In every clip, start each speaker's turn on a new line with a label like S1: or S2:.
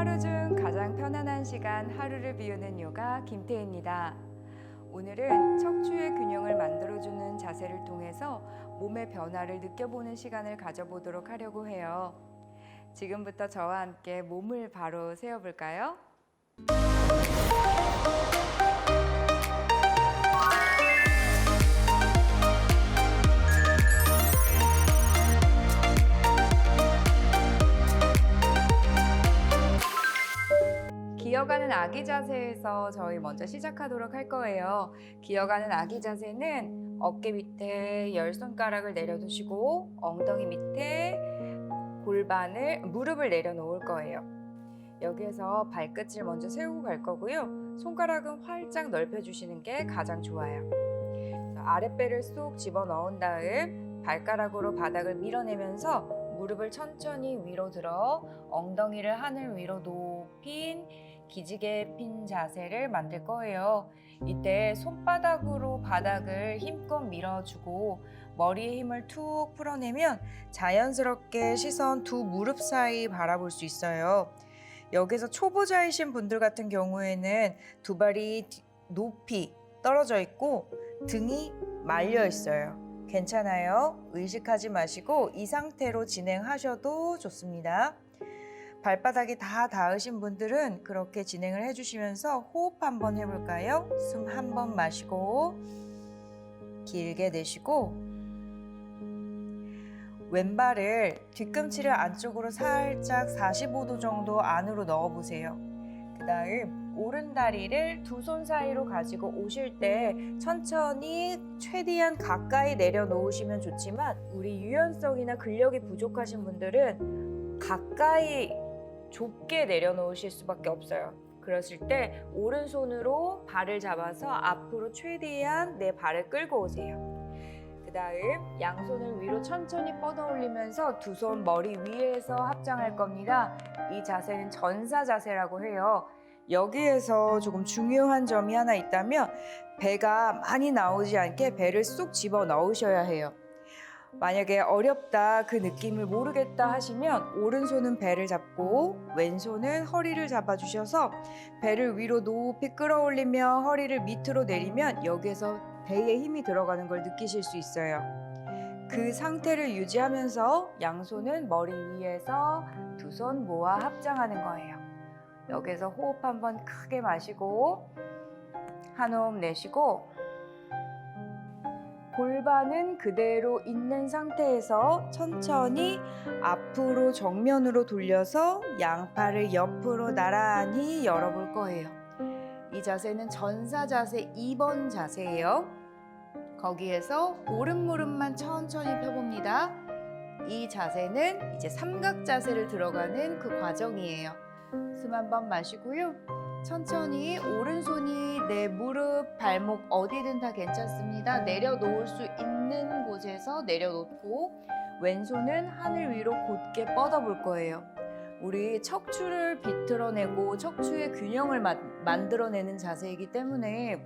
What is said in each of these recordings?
S1: 하루 중 가장 편안한 시간 하루를 비우는 요가 김태희입니다. 오늘은 척추의 균형을 만들어주는 자세를 통해서 몸의 변화를 느껴보는 시간을 가져보도록 하려고 해요. 지금부터 저와 함께 몸을 바로 세워볼까요? 기어가는 아기 자세에서 저희 먼저 시작하도록 할 거예요. 기어가는 아기 자세는 어깨 밑에 열 손가락을 내려두시고 엉덩이 밑에 골반을 무릎을 내려놓을 거예요. 여기에서 발끝을 먼저 세우고 갈 거고요. 손가락은 활짝 넓혀주시는 게 가장 좋아요. 아랫배를 쏙 집어 넣은 다음 발가락으로 바닥을 밀어내면서 무릎을 천천히 위로 들어 엉덩이를 하늘 위로 높인 기지개 핀 자세를 만들 거예요. 이때 손바닥으로 바닥을 힘껏 밀어주고 머리에 힘을 툭 풀어내면 자연스럽게 시선 두 무릎 사이 바라볼 수 있어요. 여기서 초보자이신 분들 같은 경우에는 두 발이 뒤- 높이 떨어져 있고 등이 말려 있어요. 괜찮아요. 의식하지 마시고 이 상태로 진행하셔도 좋습니다. 발바닥이 다 닿으신 분들은 그렇게 진행을 해주시면서 호흡 한번 해볼까요? 숨 한 번 마시고 길게 내쉬고 왼발을 뒤꿈치를 안쪽으로 살짝 45도 정도 안으로 넣어보세요. 그 다음 오른 다리를 두 손 사이로 가지고 오실 때 천천히 최대한 가까이 내려놓으시면 좋지만 우리 유연성이나 근력이 부족하신 분들은 가까이 좁게 내려놓으실 수밖에 없어요. 그러실 때 오른손으로 발을 잡아서 앞으로 최대한 내 발을 끌고 오세요. 그 다음 양손을 위로 천천히 뻗어 올리면서 두 손 머리 위에서 합장할 겁니다. 이 자세는 전사 자세라고 해요. 여기에서 조금 중요한 점이 하나 있다면 배가 많이 나오지 않게 배를 쏙 집어 넣으셔야 해요. 만약에 어렵다 그 느낌을 모르겠다 하시면 오른손은 배를 잡고 왼손은 허리를 잡아주셔서 배를 위로 높이 끌어올리며 허리를 밑으로 내리면 여기에서 배에 힘이 들어가는 걸 느끼실 수 있어요. 그 상태를 유지하면서 양손은 머리 위에서 두 손 모아 합장하는 거예요. 여기서 호흡 한번 크게 마시고 한 호흡 내쉬고 골반은 그대로 있는 상태에서 천천히 앞으로 정면으로 돌려서 양팔을 옆으로 나란히 열어볼 거예요. 이 자세는 전사 자세 2번 자세예요. 거기에서 오른 무릎만 천천히 펴봅니다. 이 자세는 이제 삼각 자세를 들어가는 그 과정이에요. 숨 한 번 마시고요. 천천히 오른손이 내 무릎, 발목 어디든 다 괜찮습니다. 내려놓을 수 있는 곳에서 내려놓고 왼손은 하늘 위로 곧게 뻗어볼 거예요. 우리 척추를 비틀어내고 척추의 균형을 마- 만들어내는 자세이기 때문에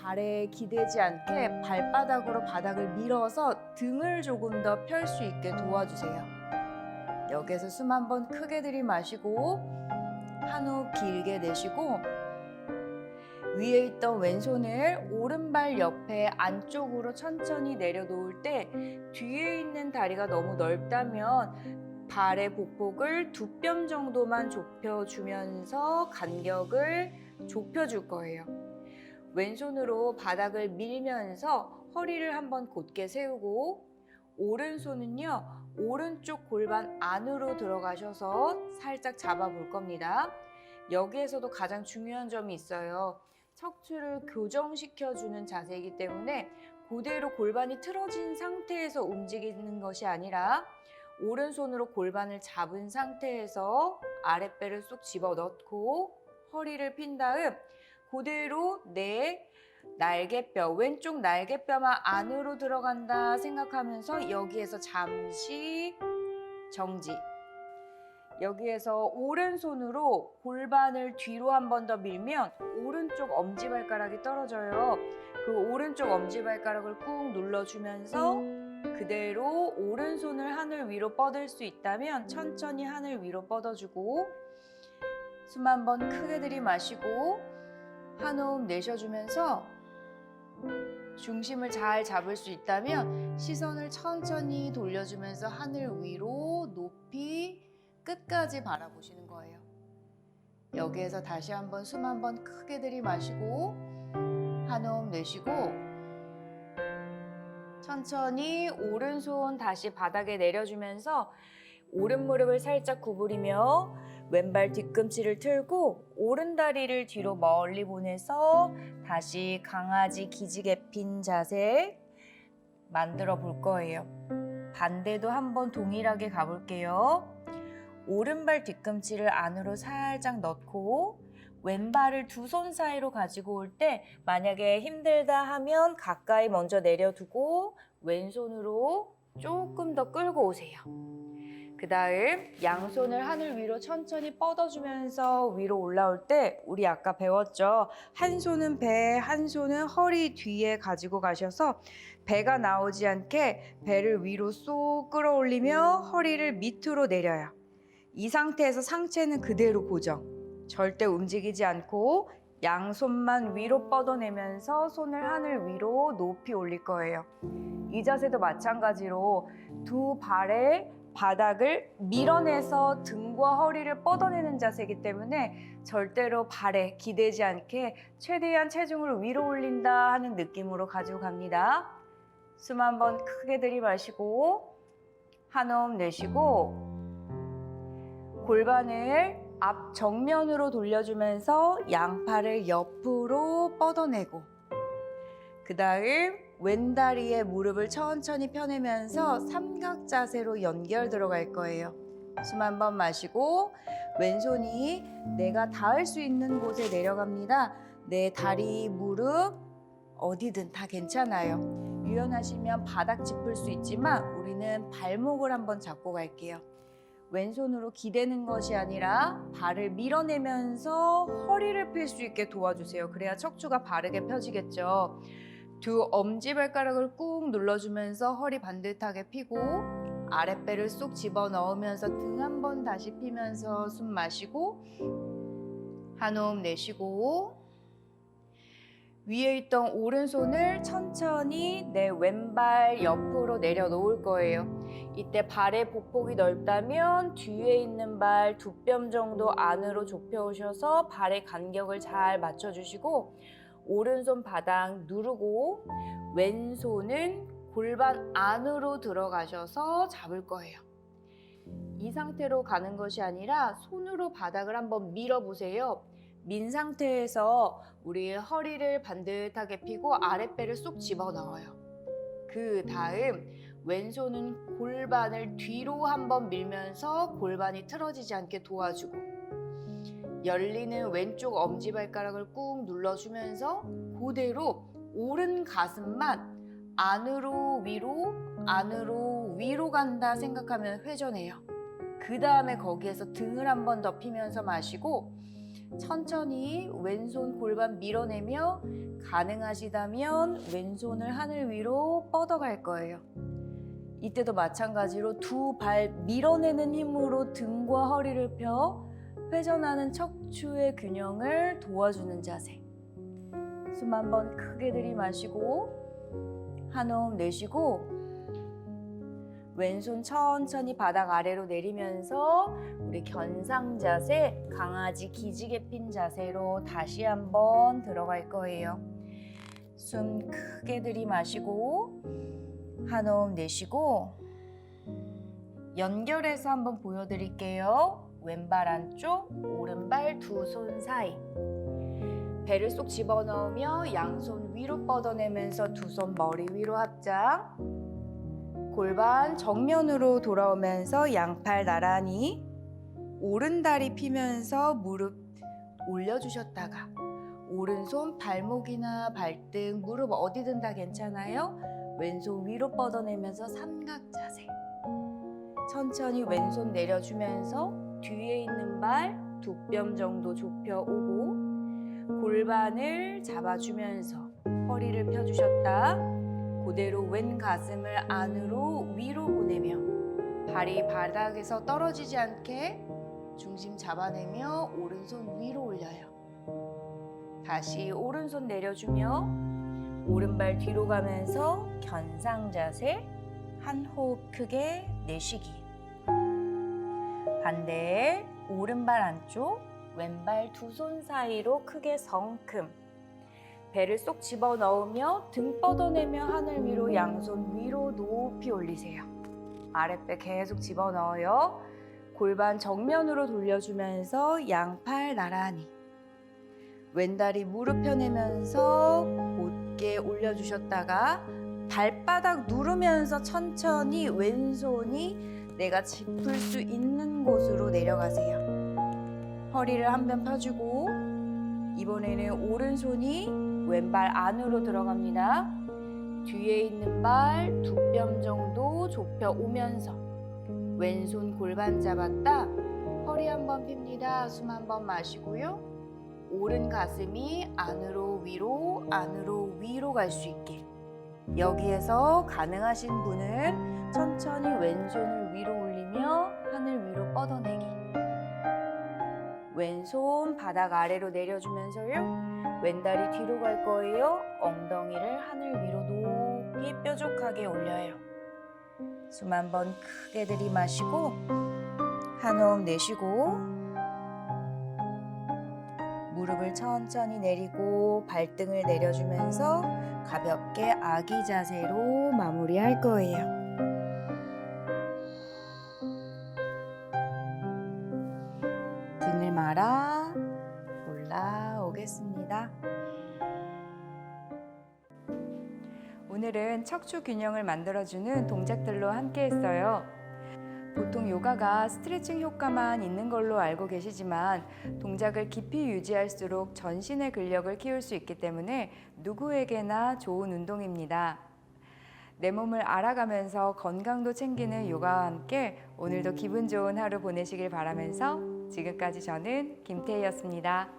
S1: 발에 기대지 않게 발바닥으로 바닥을 밀어서 등을 조금 더 펼 수 있게 도와주세요. 여기에서 숨 한번 크게 들이마시고 한 호흡 길게 내쉬고 위에 있던 왼손을 오른발 옆에 안쪽으로 천천히 내려놓을 때 뒤에 있는 다리가 너무 넓다면 발의 보폭을 두 뼘 정도만 좁혀주면서 간격을 좁혀줄 거예요. 왼손으로 바닥을 밀면서 허리를 한번 곧게 세우고 오른손은요 오른쪽 골반 안으로 들어가셔서 살짝 잡아볼 겁니다. 여기에서도 가장 중요한 점이 있어요. 척추를 교정시켜주는 자세이기 때문에 그대로 골반이 틀어진 상태에서 움직이는 것이 아니라 오른손으로 골반을 잡은 상태에서 아랫배를 쏙 집어 넣고 허리를 핀 다음 그대로 내 날개뼈, 왼쪽 날개뼈만 안으로 들어간다 생각하면서 여기에서 잠시 정지. 여기에서 오른손으로 골반을 뒤로 한 번 더 밀면 오른쪽 엄지발가락이 떨어져요. 그 오른쪽 엄지발가락을 꾹 눌러주면서 그대로 오른손을 하늘 위로 뻗을 수 있다면 천천히 하늘 위로 뻗어주고 숨 한 번 크게 들이마시고 한 호흡 내쉬어주면서 중심을 잘 잡을 수 있다면 시선을 천천히 돌려주면서 하늘 위로 높이 끝까지 바라보시는 거예요. 여기에서 다시 한번 숨 한번 크게 들이마시고 한 호흡 내쉬고 천천히 오른손 다시 바닥에 내려주면서 오른 무릎을 살짝 구부리며 왼발 뒤꿈치를 틀고 오른 다리를 뒤로 멀리 보내서 다시 강아지 기지개 핀 자세 만들어 볼 거예요. 반대도 한번 동일하게 가볼게요. 오른발 뒤꿈치를 안으로 살짝 넣고 왼발을 두 손 사이로 가지고 올 때 만약에 힘들다 하면 가까이 먼저 내려두고 왼손으로 조금 더 끌고 오세요. 그 다음 양손을 하늘 위로 천천히 뻗어주면서 위로 올라올 때 우리 아까 배웠죠. 한 손은 배, 한 손은 허리 뒤에 가지고 가셔서 배가 나오지 않게 배를 위로 쏙 끌어올리며 허리를 밑으로 내려요. 이 상태에서 상체는 그대로 고정. 절대 움직이지 않고 양손만 위로 뻗어내면서 손을 하늘 위로 높이 올릴 거예요. 이 자세도 마찬가지로 두 발의 바닥을 밀어내서 등과 허리를 뻗어내는 자세이기 때문에 절대로 발에 기대지 않게 최대한 체중을 위로 올린다 하는 느낌으로 가지고 갑니다. 숨 한 번 크게 들이마시고 한 호흡 내쉬고 골반을 앞 정면으로 돌려주면서 양팔을 옆으로 뻗어내고 그 다음 왼다리에 무릎을 천천히 펴내면서 삼각 자세로 연결 들어갈 거예요. 숨 한 번 마시고 왼손이 내가 닿을 수 있는 곳에 내려갑니다. 내 다리, 무릎 어디든 다 괜찮아요. 유연하시면 바닥 짚을 수 있지만 우리는 발목을 한번 잡고 갈게요. 왼손으로 기대는 것이 아니라 발을 밀어내면서 허리를 펼 수 있게 도와주세요. 그래야 척추가 바르게 펴지겠죠. 두 엄지발가락을 꾹 눌러주면서 허리 반듯하게 펴고 아랫배를 쏙 집어넣으면서 등 한 번 다시 피면서 숨 마시고 한 호흡 내쉬고 위에 있던 오른손을 천천히 내 왼발 옆으로 내려놓을 거예요. 이때 발의 보폭이 넓다면 뒤에 있는 발 두 뼘 정도 안으로 좁혀오셔서 발의 간격을 잘 맞춰주시고 오른손 바닥 누르고 왼손은 골반 안으로 들어가셔서 잡을 거예요. 이 상태로 가는 것이 아니라 손으로 바닥을 한번 밀어보세요. 민 상태에서 우리 허리를 반듯하게 펴고 아랫배를 쏙 집어넣어요. 그 다음 왼손은 골반을 뒤로 한번 밀면서 골반이 틀어지지 않게 도와주고 열리는 왼쪽 엄지발가락을 꾹 눌러주면서 그대로 오른 가슴만 안으로 위로 안으로 위로 간다 생각하면 회전해요. 그 다음에 거기에서 등을 한 번 더 피면서 마시고 천천히 왼손 골반 밀어내며 가능하시다면 왼손을 하늘 위로 뻗어갈 거예요. 이때도 마찬가지로 두 발 밀어내는 힘으로 등과 허리를 펴 회전하는 척추의 균형을 도와주는 자세. 숨 한 번 크게 들이마시고 한 호흡 내쉬고 왼손 천천히 바닥 아래로 내리면서 우리 견상 자세, 강아지 기지개 핀 자세로 다시 한번 들어갈 거예요. 숨 크게 들이마시고 한 호흡 내쉬고 연결해서 한번 보여드릴게요. 왼발 안쪽, 오른발 두 손 사이. 배를 쏙 집어넣으며 양손 위로 뻗어내면서 두 손 머리 위로 합장. 골반 정면으로 돌아오면서 양팔 나란히 오른 다리 피면서 무릎 올려주셨다가 오른손 발목이나 발등, 무릎 어디든 다 괜찮아요. 왼손 위로 뻗어내면서 삼각 자세. 천천히 왼손 내려주면서 뒤에 있는 발 두 뼘 정도 좁혀오고 골반을 잡아주면서 허리를 펴주셨다. 그대로 왼 가슴을 안으로 위로 보내며 발이 바닥에서 떨어지지 않게 중심 잡아내며 오른손 위로 올려요. 다시 오른손 내려주며 오른발 뒤로 가면서 견상 자세 한 호흡 크게 내쉬기. 반대 오른발 안쪽 왼발 두 손 사이로 크게 성큼 배를 쏙 집어 넣으며 등 뻗어내며 하늘 위로 양손 위로 높이 올리세요. 아랫배 계속 집어 넣어요. 골반 정면으로 돌려주면서 양팔 나란히. 왼다리 무릎 펴내면서 곧게 올려주셨다가 발바닥 누르면서 천천히 왼손이 내가 짚을 수 있는 곳으로 내려가세요. 허리를 한변 펴주고 이번에는 오른손이 왼발 안으로 들어갑니다. 뒤에 있는 발 두 뼘 정도 좁혀 오면서 왼손 골반 잡았다. 허리 한 번 핍니다. 숨 한 번 마시고요. 오른 가슴이 안으로 위로 안으로 위로 갈 수 있게 여기에서 가능하신 분은 천천히 왼손을 위로 올리며 하늘 위로 뻗어내기. 왼손 바닥 아래로 내려주면서요. 왼다리 뒤로 갈 거예요. 엉덩이를 하늘 위로 높이 뾰족하게 올려요. 숨 한 번 크게 들이마시고 한 호흡 내쉬고 무릎을 천천히 내리고 발등을 내려주면서 가볍게 아기 자세로 마무리할 거예요. 오늘은 척추 균형을 만들어주는 동작들로 함께 했어요. 보통 요가가 스트레칭 효과만 있는 걸로 알고 계시지만 동작을 깊이 유지할수록 전신의 근력을 키울 수 있기 때문에 누구에게나 좋은 운동입니다. 내 몸을 알아가면서 건강도 챙기는 요가와 함께 오늘도 기분 좋은 하루 보내시길 바라면서 지금까지 저는 김태희였습니다.